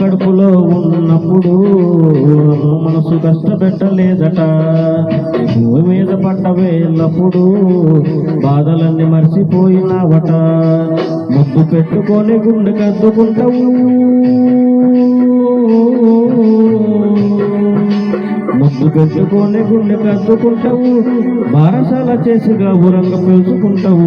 కడుపులో ఉన్నప్పుడు మనసు కష్టపెట్టలేదట. భూమి మీద పడ్డ వేళ్ళప్పుడు బాధలన్నీ మర్చిపోయినావట ముద్దు పెట్టుకొని గుండె కద్దుకుంటావు ముద్దు పెట్టుకొని గుండె కద్దుకుంటావు బారసాల చేసిగా ఊరంగా పిలుచుకుంటావు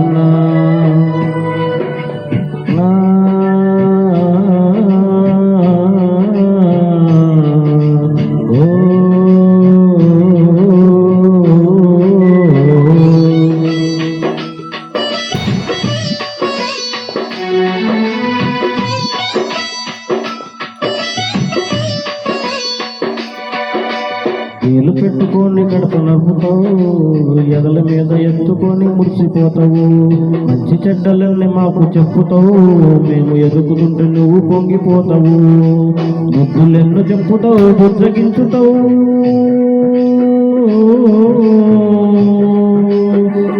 పెట్టుకొని గడప నవ్వుతావు ఎదల మీద ఎత్తుకొని మురిసిపోతావు. మంచి చెడ్డలన్నీ మాకు చెప్పుతావు. మేము ఎదుగుతుంటే నువ్వు పొంగిపోతావు. ముద్దులెన్ను చెప్పుతావు బుజ్జగించుతావు.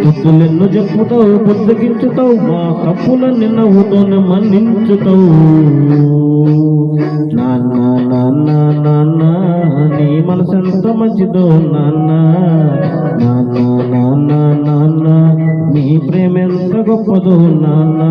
ముద్దులెన్ను చెప్పుతావు బుద్ధగించుతావు మా తప్పుల నిన్నవుతోనే మన్నించుతావు. నాన్న నాన్న నాన్న మనసెంత మంచిదో నాన్న. నాన్న నాన్న నాన్న నీ ప్రేమ ఎంత గొప్పదో నాన్న.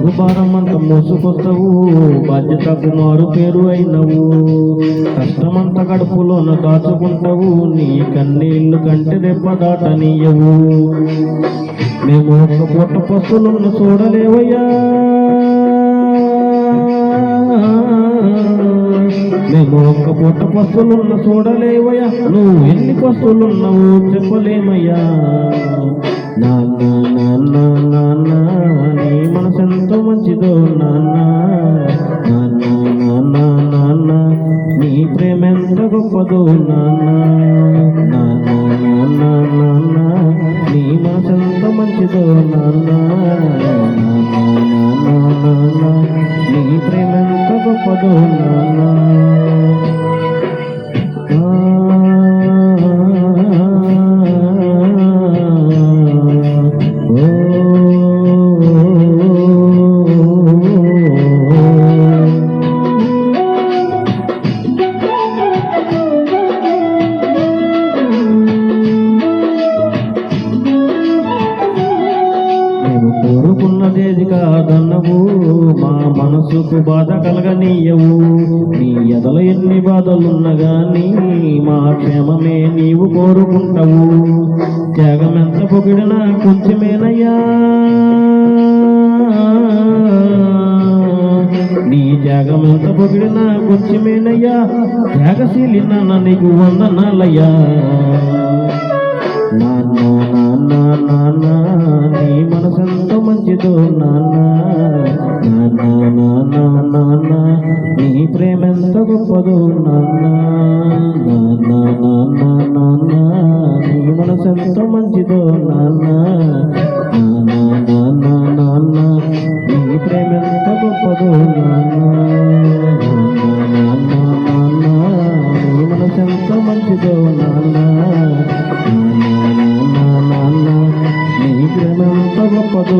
తుంగు భారం అంత మోసుకొస్తావు బాధ్యతకు మారు పేరు అయినవు. కష్టమంత కడుపులోన దాచుకుంటావు. నీ కన్నీళ్ళు కంటే దెబ్బ దాటనీయవు. మేము ఒక్క పూట పస్తులను చూడలేవయ్యా. మేము ఒక్క పూట పస్తులున్న చూడలేవయ్యా నువ్వు ఎన్ని పస్తులున్నావు చెప్పలేమయ్యా నాన్న నాన్న నాన్న నీ మనసెంతో మంచిదో నాన్న నాన్న నాన్న నాన్న నీ ప్రేమ ఎంత గొప్పదో నాన్న నాన్న నాన్న నాన్న నీ మనసెంత మంచిదో నాన్న కోరుకున్నదేది కాదన్నవు. మా మనసుకు బాధ కలగనీయవు. నీ ఎదల ఎన్ని బాధలున్నా గాని మా క్షేమమే నీవు కోరుకుంటావు. త్యాగమెంత పొగిడినా కొంచెమేనయ్యా. నీ త్యాగం ఎంత పొగిడినా కొంచెమేనయ్యా. త్యాగశీలి నాన్న నీకు వందనాలయ్యా. నాన్న నాన్న నాన్న నీ మనసంత మంచిదో నాన్న నీ ప్రేమ ఎంత గొప్పదో నాన్న నానా నీ మనసు ఎంత మంచిదో నానా నీ ప్రేమ ఎంత గొప్పదో నానా మనసెంత మంచిదో నాన్నా నాన్న నీ ప్రేమ ఎంత గొప్పదో